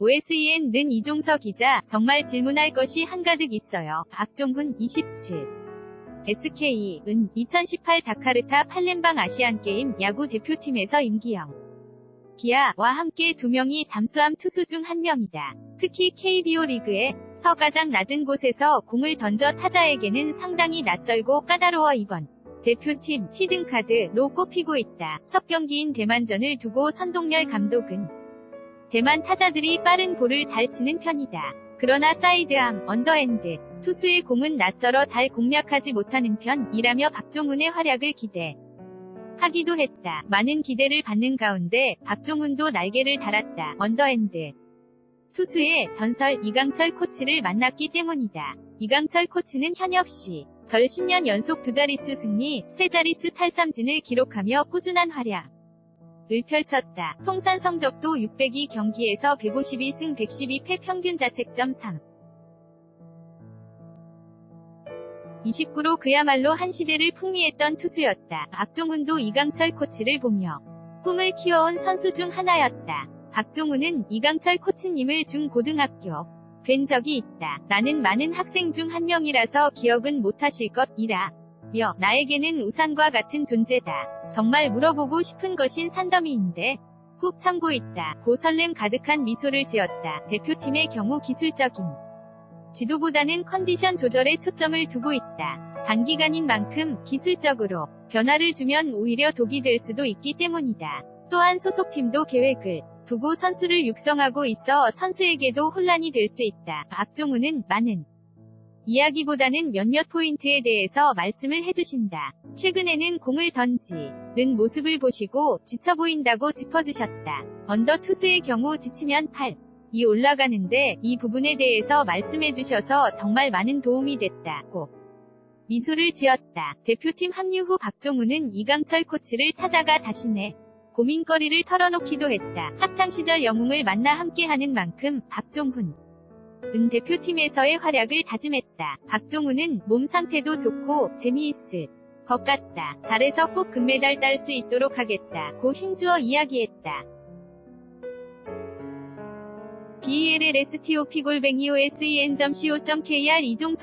OSEN 는 이종서 기자, 정말 질문할 것이 한가득 있어요. 박종훈 27. SK, 은 2018 자카르타 팔렘방 아시안게임 야구 대표팀에서 임기영. 기아와 함께 두 명이 잠수함 투수 중 한 명이다. 특히 KBO 리그에 서 가장 낮은 곳에서 공을 던져 타자에게는 상당히 낯설고 까다로워 이번 대표팀 히든카드로 꼽히고 있다. 첫 경기인 대만전을 두고 선동열 감독은 대만 타자들이 빠른 볼을 잘 치는 편이다. 그러나 사이드암, 언더핸드, 투수의 공은 낯설어 잘 공략하지 못하는 편이라며 박종훈의 활약을 기대. 하기도 했다. 많은 기대를 받는 가운데 박종훈도 날개를 달았다. 언더핸드. 투수의 전설 이강철 코치를 만났기 때문이다. 이강철 코치는 현역 시, 절 10년 연속 두 자릿수 승리, 세 자릿수 탈삼진을 기록하며 꾸준한 활약. 을 펼쳤다. 통산 성적도 602 경기에서 152승 112패 평균 자책점 3. 29로 그야말로 한 시대를 풍미했던 투수였다. 박종훈도 이강철 코치를 보며 꿈을 키워온 선수 중 하나였다. 박종훈은 이강철 코치님을 중고등학교 뵌 적이 있다. 나는 많은 학생 중 한 명이라서 기억은 못하실 것이라. 며 나에게는 우산과 같은 존재다. 정말 물어보고 싶은 것인 산더미인데 꾹 참고 있다. 고 설렘 가득한 미소를 지었다. 대표팀의 경우 기술적인 지도보다는 컨디션 조절에 초점을 두고 있다. 단기간인 만큼 기술적으로 변화를 주면 오히려 독이 될 수도 있기 때문이다. 또한 소속팀도 계획을 두고 선수를 육성하고 있어 선수에게도 혼란이 될 수 있다. 박종훈은 많은 이야기보다는 몇몇 포인트에 대해서 말씀을 해주신다. 최근에는 공을 던지는 모습을 보시고 지쳐 보인다고 짚어주셨다. 언더 투수의 경우 지치면 팔, 이 올라가는데 이 부분에 대해서 말씀해 주셔서 정말 많은 도움이 됐다고 미소를 지었다. 대표팀 합류 후 박종훈은 이강철 코치를 찾아가 자신의 고민거리를 털어놓기도 했다. 학창시절 영웅을 만나 함께하는 만큼 박종훈 은 대표팀에서의 활약을 다짐했다. 박종훈은 몸 상태도 좋고 재미있을 것 같다. 잘해서 꼭 금메달 딸 수 있도록 하겠다. 고 힘주어 이야기했다. BLLSTOP 골뱅이 OSEN.co.kr 이종석